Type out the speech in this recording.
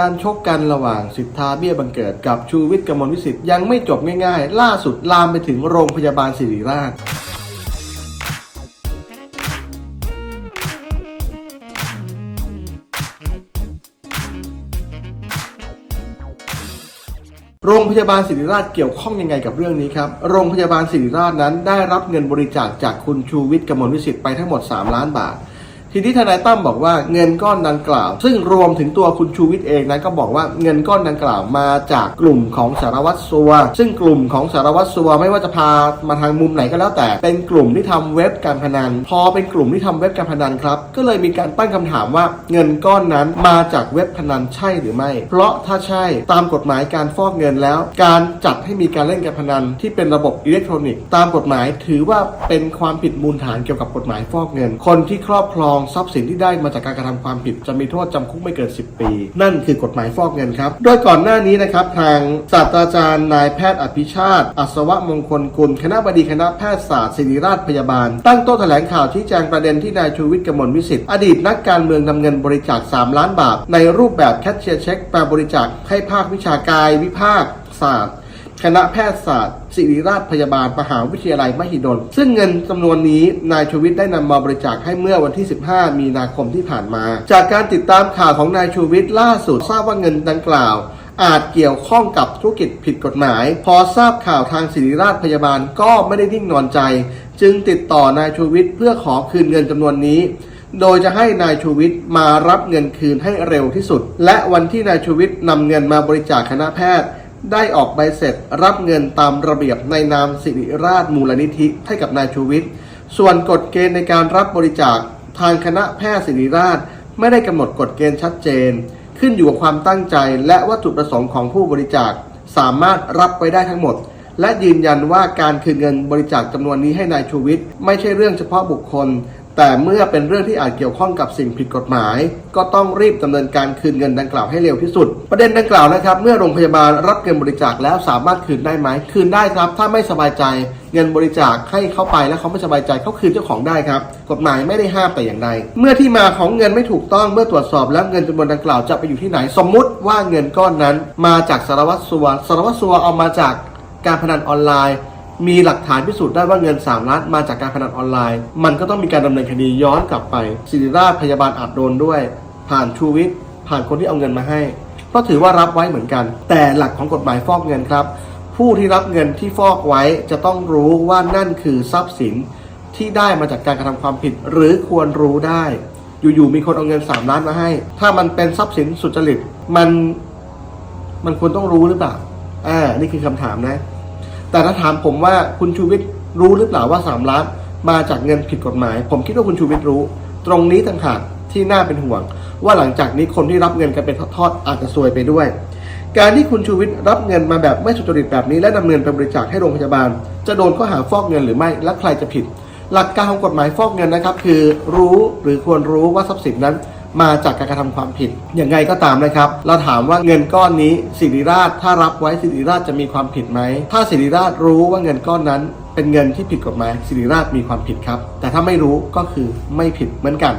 การชกกันระหว่างสิทธาเบี้ยบังเกิดกับชูวิทย์กมลวิสิทธิ์ยังไม่จบง่ายๆ ล่าสุดลามไปถึงโรงพยาบาลศิริราชโรงพยาบาลศิริราชเกี่ยวข้องยังไงกับเรื่องนี้ครับ โรงพยาบาลศิริราชนั้นได้รับเงินบริจาคจากคุณชูวิทย์กมลวิสิทธิ์ไปทั้งหมด 3 ล้านบาท ทีนี้ทนายตั้มบอกว่าเงินก้อนดังกล่าว ซึ่งรวมถึงตัวคุณชูวิทย์เองนั้นก็บอกว่าเงินก้อนดังกล่าวมาจากกลุ่มของสารวัตรสัว ซึ่งกลุ่มของสารวัตรสัวไม่ว่าจะพามาทางมุมไหนก็แล้วแต่ เป็นกลุ่มที่ทำเว็บการพนัน พอเป็นกลุ่มที่ทำเว็บการพนันครับ ก็เลยมีการตั้งคำถามว่าเงินก้อนนั้นมาจากเว็บพนันใช่หรือไม่ เพราะถ้าใช่ตามกฎหมายการฟอกเงินแล้ว การจัดให้มีการเล่นการพนันที่เป็นระบบอิเล็กทรอนิกส์ตามกฎหมายถือว่าเป็นความผิดมูลฐานเกี่ยวกับกฎหมายฟอกเงิน คนที่ครอบครองทรัพย์สินที่ได้มาจากการกระทำความผิดจะมีโทษจำคุกไม่เกิน 10 ปี นั่นคือกฎหมายฟอกเงินครับ โดยก่อนหน้านี้นะครับทางศาสตราจารย์นายแพทย์อภิชาติ อัศวมงคลกุล คณะบดีคณะแพทยศาสตร์ศิริราชพยาบาล ตั้งโต๊ะแถลงข่าวชี้แจงประเด็นที่นายชูวิทย์กมลวิสิทธิ์อดีตนักการเมืองนำเงินบริจาค 3 ล้านบาท ในรูปแบบแคชเชียร์เช็คแปลบริจาคให้ภาควิชากายวิภาคศาสตร์ คณะแพทยศาสตร์ศิริราชพยาบาลมหาวิทยาลัยมหิดล ซึ่งเงินจำนวนนี้นายชูวิทย์ได้นำมาบริจาคให้เมื่อวันที่ 15 มีนาคมที่ผ่านมา จากการติดตามข่าวของนายชูวิทย์ล่าสุดทราบว่าเงินดังกล่าวอาจเกี่ยวข้องกับธุรกิจผิดกฎหมาย พอทราบข่าวทางศิริราชพยาบาลก็ไม่ได้นิ่งนอนใจ จึงติดต่อนายชูวิทย์เพื่อขอคืนเงินจำนวนนี้ โดยจะให้นายชูวิทย์มารับเงินคืนให้เร็วที่สุด และวันที่นายชูวิทย์นำเงินมาบริจาคคณะแพทย์ ได้ออกใบเสร็จรับเงินตามระเบียบในนามสิริราชมูลนิธิให้กับนายชูวิทย์ ส่วนกฎเกณฑ์ในการรับบริจาคทางคณะแพทย์ศิริราชไม่ได้กำหนดกฎเกณฑ์ชัดเจน ขึ้นอยู่กับความตั้งใจและวัตถุประสงค์ของผู้บริจาคสามารถรับไว้ได้ทั้งหมด และยืนยันว่าการคืนเงินบริจาคจำนวนนี้ให้นายชูวิทย์ไม่ใช่เรื่องเฉพาะบุคคล แต่เมื่อเป็นเรื่องที่อาจเกี่ยวข้องกับสิ่งผิดกฎหมาย ก็ต้องรีบดำเนินการคืนเงินดังกล่าวให้เร็วที่สุด ประเด็นดังกล่าวนะครับ เมื่อโรงพยาบาลรับเงินบริจาคแล้วสามารถคืนได้ไหมคืนได้ครับ ถ้าไม่สบายใจเงินบริจาคให้เขาไปแล้วเขาไม่สบายใจเขาคืนเจ้าของได้ครับ กฎหมายไม่ได้ห้ามแต่อย่างใด เมื่อที่มาของเงินไม่ถูกต้องเมื่อตรวจสอบแล้วเงินจำนวนดังกล่าวจะไปอยู่ที่ไหน สมมุติว่าเงินก้อนนั้น มาจากสารวัตรสัวสารวัตรสัวเอามาจากการพนันออนไลน์ มีหลักฐานพิสูจน์ได้ว่าเงิน 3 ล้านมาจากการพนันออนไลน์ มันก็ต้องมีการดำเนินคดีย้อนกลับไปศิริราชพยาบาลอาจโดนด้วย ผ่านชูวิทย์ผ่านคนที่เอาเงินมาให้ ก็ถือว่ารับไว้เหมือนกัน แต่หลักของกฎหมายฟอกเงินครับ ผู้ที่รับเงินที่ฟอกไว้จะต้องรู้ว่านั่นคือทรัพย์สินที่ได้มาจากการกระทำความผิดหรือควรรู้ได้ อยู่ๆมีคนเอาเงิน 3 ล้านมาให้ ถ้ามันเป็นทรัพย์สินสุจริตมันมันควรต้องรู้หรือเปล่าอ่านี่คือคำถามนะ แต่ถ้าถามผมว่าคุณชูวิทย์รู้หรือเปล่าว่า 3 ล้านมาจากเงินผิดกฎหมาย ผมคิดว่าคุณชูวิทย์รู้ ตรงนี้ต่างหากที่น่าเป็นห่วง ว่าหลังจากนี้คนที่รับเงินกันเป็นทอดๆอาจจะซวยไปด้วย การที่คุณชูวิทย์รับเงินมาแบบไม่สุจริตแบบนี้และนำเงินไปบริจาคให้โรงพยาบาล จะโดนข้อหาฟอกเงินหรือไม่และใครจะผิด หลักการของกฎหมายฟอกเงินนะครับ คือรู้หรือควรรู้ว่าทรัพย์สินนั้น มาจากการกระทำความผิด อย่างไรก็ตามนะครับ เราถามว่าเงินก้อนนี้สิริราชถ้ารับไว้สิริราชจะมีความผิดไหม ถ้าสิริราชรู้ว่าเงินก้อนนั้นเป็นเงินที่ผิดกฎหมายสิริราชมีความผิดครับ แต่ถ้าไม่รู้ก็คือไม่ผิดเหมือนกัน